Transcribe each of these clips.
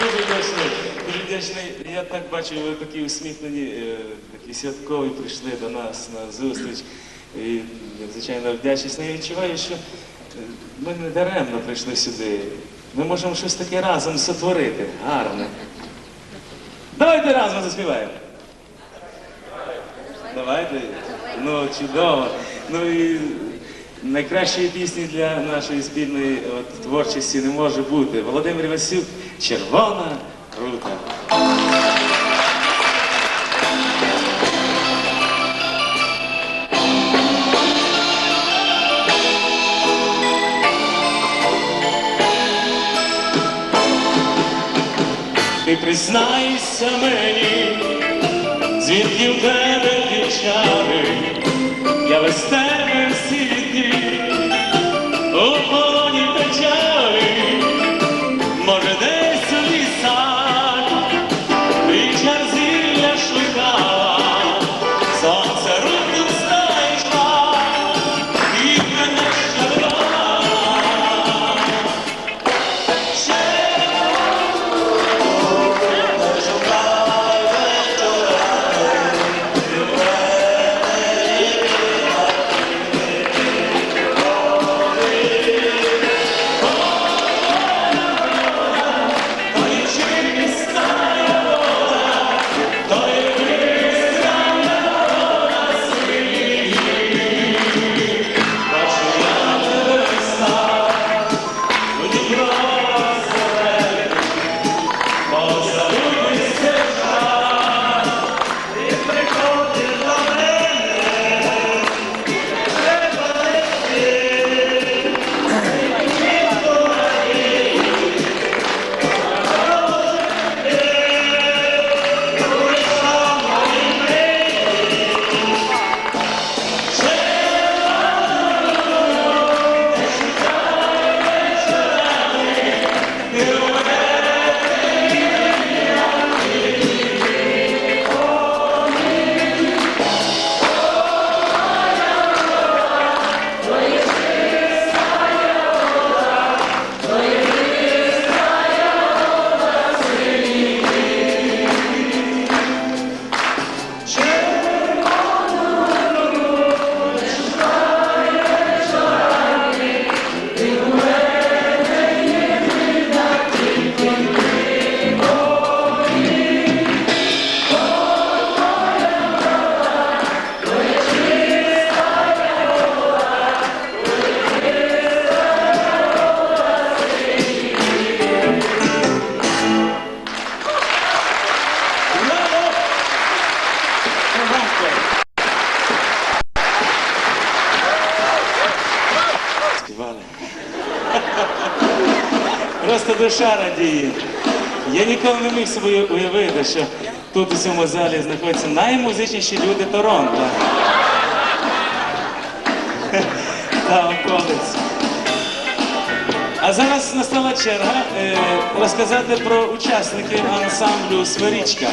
Дуже вдячний, дуже вдячний. Я так бачу, ви такі усміхнені, е, такі святкові прийшли до нас на зустріч. І, звичайно, вдячність. Ну, Я відчуваю, що е, ми не даремно прийшли сюди. Ми можемо щось таке разом сотворити. Гарне. Давайте разом заспіваємо. Давайте. Ну, чудово. Ну і найкращої пісні для нашої спільної от, творчості не може бути. Володимир Васюк, червона рута. Ти признайся мені, звідки в тебе печали, я без тебе Просто душа радіє. Я ніколи не міг собі уявити, що тут у цьому залі знаходяться наймузичніші люди Торонто. Та околиць. А зараз настала черга е, розказати про учасників ансамблю Сферічка.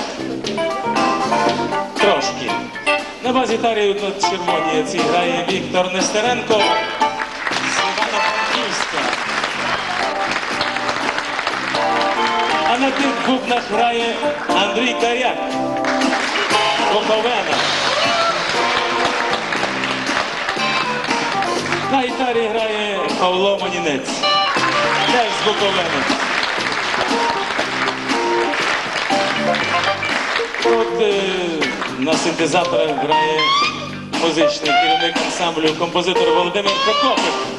Трошки. На базі гітарі тут червоні ці грає Віктор Нестеренко з Івано-Франківська. А на тих бубнах грає Андрій Каряк. Буковина. На гітарі грає Павло Монінець. Теж з Буковини. От е, на синтезаторах грає музичний керівник ансамблю, композитор Володимир Прокопик.